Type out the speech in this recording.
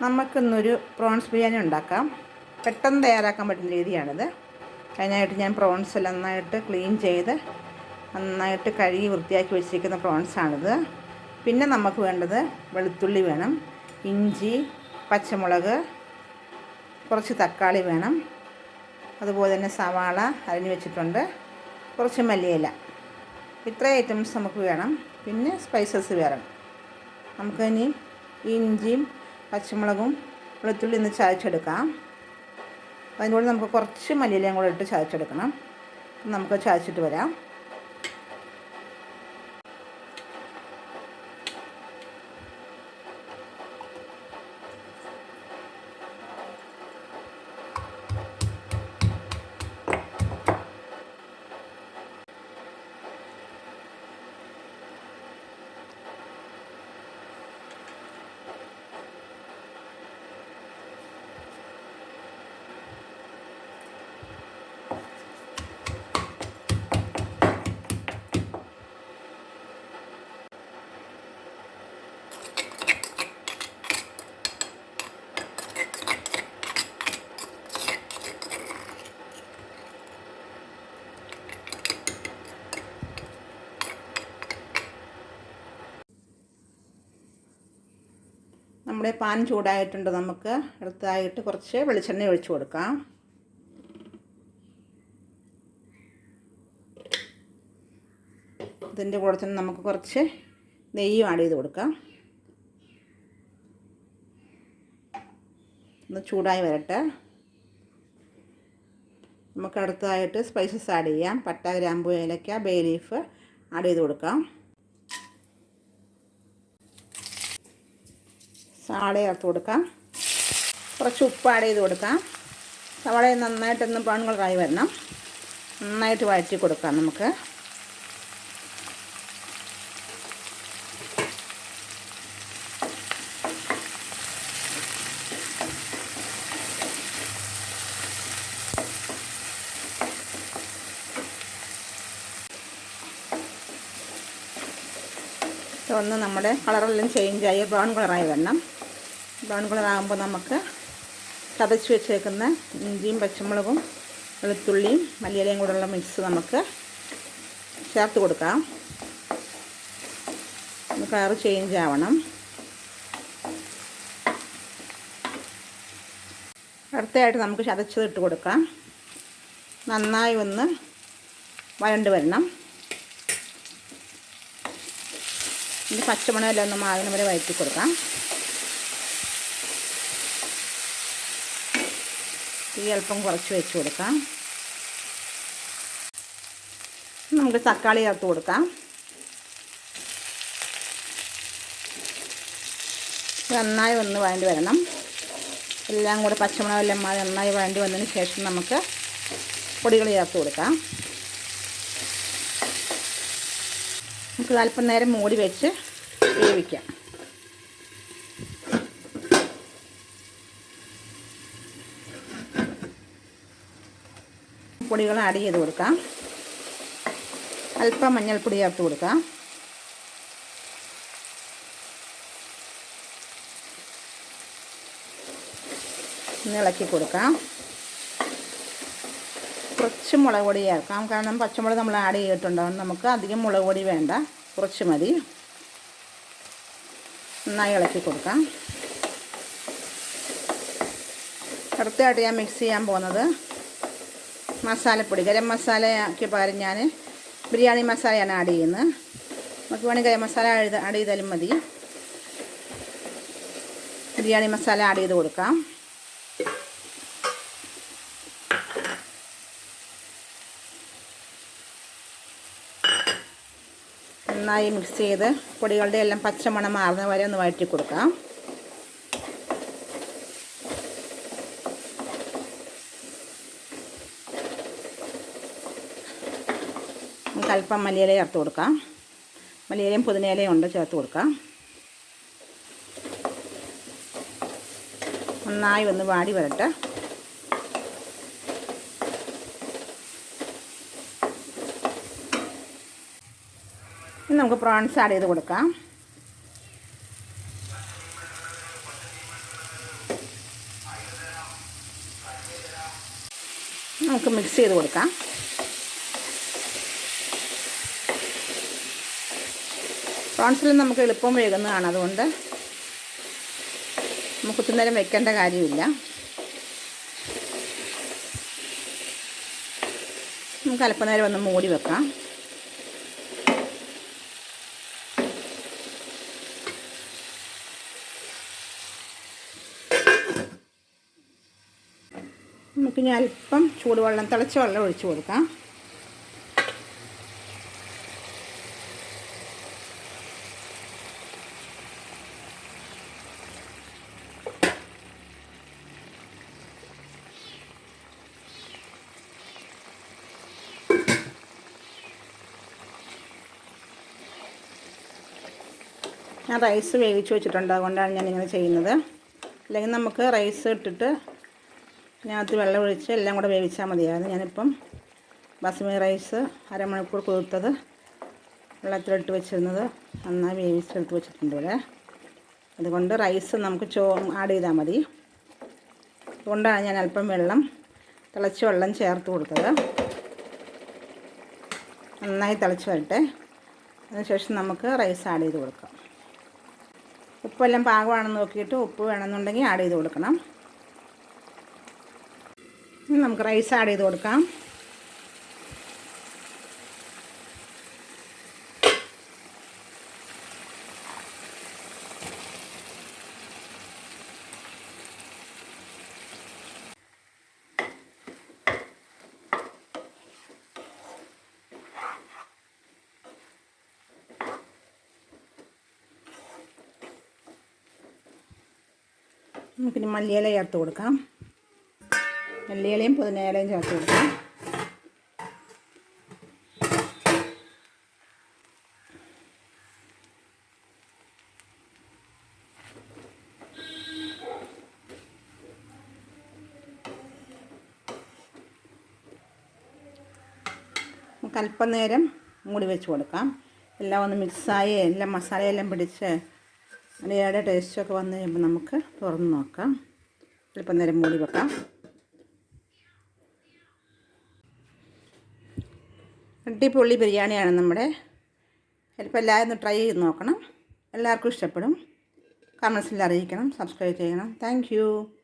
നമുക്കിന്നൊരു പ്രോൺസ് ബിരിയാണി ഉണ്ടാക്കാം. പെട്ടെന്ന് തയ്യാറാക്കാൻ പറ്റുന്ന രീതിയാണിത്. അതിനായിട്ട് ഞാൻ പ്രോൺസ് എല്ലാം നന്നായിട്ട് ക്ലീൻ ചെയ്ത് നന്നായിട്ട് കഴുകി വൃത്തിയാക്കി വെച്ചിരിക്കുന്ന പ്രോൺസ് പ്രോൺസാണിത്. പിന്നെ നമുക്ക് വേണ്ടത് വെളുത്തുള്ളി വേണം. ഇഞ്ചി പച്ചമുളക് കുറച്ച് തക്കാളി വേണം. അതുപോലെ തന്നെ സവാള അരിഞ്ഞു വെച്ചിട്ടുണ്ട്. കുറച്ച് മല്ലിയില. ഇത്ര ഐറ്റംസ് നമുക്ക് വേണം. പിന്നെ സ്പൈസസ് വേണം. നമുക്കിനി ഇഞ്ചിയും പച്ചമുളകും വെളുത്തുള്ളി ഒന്ന് ചായച്ചെടുക്കാം അതിന്റെ കൂടെ നമുക്ക് കുറച്ച് മല്ലിയിലയും കൂടെ ഇട്ട് ചായച്ചെടുക്കണം നമുക്ക് ചായച്ചിട്ട് വരാം. നമ്മുടെ പാൻ ചൂടായിട്ടുണ്ട് നമുക്ക്. എടുത്തായിട്ട് കുറച്ച് വെളിച്ചെണ്ണ ഒഴിച്ചു കൊടുക്കാം. ഇതിന്റെ കൂടെ തന്നെ നമുക്ക് കുറച്ച് നെയ്യും ആഡ് ചെയ്ത് കൊടുക്കാം. ഒന്ന് ചൂടായി വരട്ടെ. നമുക്ക് അടുത്തതായിട്ട് സ്പൈസസ് ആഡ് ചെയ്യാം. പട്ട ഗ്രാമ്പു ഏലക്ക ബേ ലീഫ് ആഡ് ചെയ്ത് കൊടുക്കാം. സവാള ചേർത്ത് കൊടുക്കാം. കുറച്ച് ഉപ്പ് ആഡ് ചെയ്ത് കൊടുക്കാം. സവാള നന്നായിട്ടൊന്ന് ബ്രൗൺ കളറായി വരണം. നന്നായിട്ട് വഴറ്റി കൊടുക്കാം നമുക്ക്. ഒന്ന് നമ്മുടെ കളറെല്ലാം ചേഞ്ചായി ബ്രൗൺ കളറായി വരണം. ബ്രൗൺ കളറാകുമ്പോൾ നമുക്ക് ചതച്ച് വെച്ചേക്കുന്ന ഇഞ്ചിയും പച്ചമുളകും വെളുത്തുള്ളിയും മല്ലിയിലയും കൂടെയുള്ള മിക്സ് നമുക്ക് ചേർത്ത് കൊടുക്കാം. കളർ ചേഞ്ച് ആവണം. അടുത്തതായിട്ട് നമുക്ക് ചതച്ചത് ഇട്ട് കൊടുക്കാം. നന്നായി ഒന്ന് വരണ്ട് വരണം. ഇത് പച്ചമുളകെല്ലാം ഒന്ന് മാവിന് വരെ വഴറ്റി കൊടുക്കാം. തീ അല്പം കുറച്ച് വെച്ച് കൊടുക്കാം. നമുക്ക് തക്കാളി ചേർത്ത് കൊടുക്കാം. നന്നായി ഒന്ന് വഴണ്ടി വരണം. എല്ലാം കൂടെ പച്ചമുളകെല്ലാം മാറി നന്നായി വഴണ്ടി വന്നതിന് ശേഷം നമുക്ക് പൊടികൾ ചേർത്ത് കൊടുക്കാം. നമുക്ക് അല്പം നേരം മൂടി വെച്ച് വേവിക്കാം. പൊടികൾ ആഡ് ചെയ്ത് കൊടുക്കാം. അല്പം മഞ്ഞൾപ്പൊടി ചേർത്ത് കൊടുക്കാം. ഇളക്കി കൊടുക്കാം. കുറച്ച് മുളക് പൊടി ചേർക്കാം. കാരണം പച്ചമുളക് നമ്മൾ ആഡ് ചെയ്തിട്ടുണ്ടാവും നമുക്ക് അധികം മുളക് പൊടി വേണ്ട. കുറച്ച് മതി. നന്നായി ഇളക്കി കൊടുക്കാം. അടുത്തതായിട്ട് ഞാൻ മിക്സ് ചെയ്യാൻ പോകുന്നത് മസാലപ്പൊടി ഗരം മസാലയ്ക്ക് പകരം ഞാൻ ബിരിയാണി മസാലയാണ് ആഡ് ചെയ്യുന്നത്. നമുക്ക് വേണമെങ്കിൽ ഗരം മസാല ആഡ് ചെയ്താലും മതി. ബിരിയാണി മസാല ആഡ് ചെയ്ത് കൊടുക്കാം. നന്നായി മിക്സ് ചെയ്ത് പൊടികളുടെ എല്ലാം പച്ചമണം മാറുന്ന വരെ ഒന്ന് വഴറ്റി കൊടുക്കാം. നമുക്ക് അല്പം മല്ലിയില ചേർത്ത് കൊടുക്കാം. മല്ലിയിലയും പുതിനയിലയും ഉണ്ട് ചേർത്ത് കൊടുക്കാം. നന്നായി ഒന്ന് വാടി വരട്ടെ. ഇനി നമുക്ക് പ്രോൺസ് ആഡ് ചെയ്ത് കൊടുക്കാം. നമുക്ക് മിക്സ് ചെയ്ത് കൊടുക്കാം. പ്രോൺസിൽ നമുക്ക് എളുപ്പം വേകുന്നതാണ്. അതുകൊണ്ട് നമുക്ക് ഒത്തിരി നേരം വെക്കേണ്ട കാര്യമില്ല. നമുക്ക് അല്പനേരം ഒന്ന് മൂടി വെക്കാം. നമുക്കിനി അല്പം ചൂടുവെള്ളം തിളച്ച വെള്ളം ഒഴിച്ചു കൊടുക്കാം. ഞാൻ റൈസ് വേവിച്ച് വെച്ചിട്ടുണ്ട്. അതുകൊണ്ടാണ് ഞാൻ ഇങ്ങനെ ചെയ്യുന്നത്. അല്ലെങ്കിൽ നമുക്ക് റൈസ് ഇട്ടിട്ട് അതിനകത്ത് വെള്ളം ഒഴിച്ച് എല്ലാം കൂടെ വേവിച്ചാൽ മതിയായിരുന്നു. ഞാനിപ്പം ബസ്മതി റൈസ് അരമണിക്കൂർ കുതിർത്തത് വെള്ളത്തിലിട്ട് വെച്ചിരുന്നത് നന്നായി വേവിച്ചെടുത്ത് വെച്ചിട്ടുണ്ട് ഇവിടെ. അതുകൊണ്ട് റൈസ് നമുക്ക് ചോ ആഡ് ചെയ്താൽ മതി. അതുകൊണ്ടാണ് ഞാൻ അല്പം വെള്ളം തിളച്ച വെള്ളം ചേർത്ത് കൊടുത്തത്. നന്നായി തിളച്ച് വരട്ടെ. അതിനുശേഷം നമുക്ക് റൈസ് ആഡ് ചെയ്ത് കൊടുക്കാം. ഉപ്പെല്ലാം പാകമാണെന്ന് നോക്കിയിട്ട് ഉപ്പ് വേണമെന്നുണ്ടെങ്കിൽ ആഡ് ചെയ്ത് കൊടുക്കണം. നമുക്ക് റൈസ് ആഡ് ചെയ്ത് കൊടുക്കാം. നമുക്കിനി മല്ലിയില ചേർത്ത് കൊടുക്കാം. മല്ലിയിലയും പുതിനയിലയും ചേർത്ത് കൊടുക്കാം. നമുക്ക് അല്പനേരം മൂടി വെച്ച് കൊടുക്കാം. എല്ലാം ഒന്ന് മിക്സായി എല്ലാം മസാലയെല്ലാം പിടിച്ച് അതിന്റെ ടേസ്റ്റൊക്കെ വന്നു കഴിയുമ്പോൾ നമുക്ക് തുറന്ന് നോക്കാം. അല്പം നേരം മൂടി വെക്കാം. അടിപൊളി ബിരിയാണിയാണ് നമ്മുടെ. ചിലപ്പോൾ എല്ലാവരും ഒന്ന് ട്രൈ ചെയ്ത് നോക്കണം. എല്ലാവർക്കും ഇഷ്ടപ്പെടും. കമൻസിൽ അറിയിക്കണം സബ്സ്ക്രൈബ് ചെയ്യണം. താങ്ക്